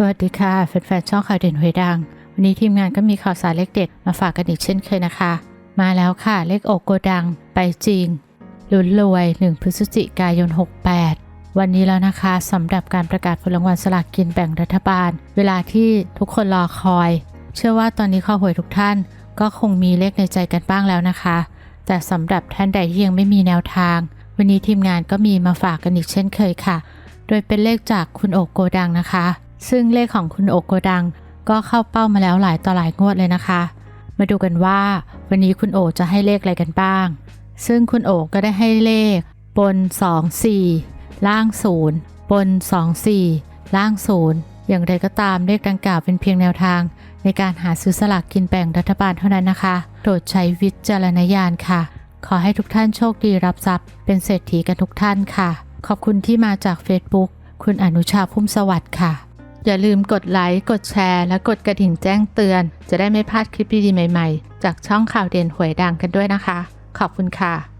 สวัสดีค่ะแฟนๆช่องข่าวเด่นหวยดัง วันนี้ทีมงานก็มีข่าวสารเลขเด็ดมาฝากกันอีกเช่นเคยนะคะ มาแล้วค่ะเลขอกโกดัง ไปจริงลุ้นรวย 1 พฤศจิกายน 68 วันนี้แล้วนะคะสำหรับการประกาศผลรางวัลสลากกินแบ่งรัฐบาล เวลาที่ทุกคนรอคอย เชื่อว่าตอนนี้ข้อหวยทุกท่าน ก็คงมีเลขในใจกันบ้างแล้วนะคะ แต่สำหรับท่านใดที่ยังไม่มีแนวทาง วันนี้ทีมงานก็มีมาฝากกันอีกเช่นเคยค่ะ โดยเป็นเลขจากคุณโอกโกดังนะคะ ซึ่งเลขของคุณโอกโกดังก็เข้าเป้ามาแล้วหลายต่อหลายงวดเลยนะคะ มาดูกันว่า วันนี้คุณโอจะให้เลขอะไรกันบ้าง ซึ่งคุณโอก็ได้ให้เลข บน 2 4 ล่าง 0 บน 2 4 ล่าง 0 อย่างไรก็ตามเลขดังกล่าวเป็นเพียงแนวทาง ในการหาซื้อสลากกินแบ่งรัฐบาลเท่านั้นนะคะ โปรดใช้วิจารณญาณค่ะ ขอให้ทุกท่านโชคดีรับทรัพย์ เป็นเศรษฐีกันทุกท่านค่ะ ขอบคุณที่มาจาก Facebook คุณอนุชาพุ่มสวัสดิ์ค่ะ อย่าลืมกดไลค์ กดแชร์ และกดกระดิ่งแจ้งเตือน จะได้ไม่พลาดคลิปดีๆใหม่ ๆ จากช่องข่าวเด่นหวยดังกันด้วยนะคะ ขอบคุณค่ะ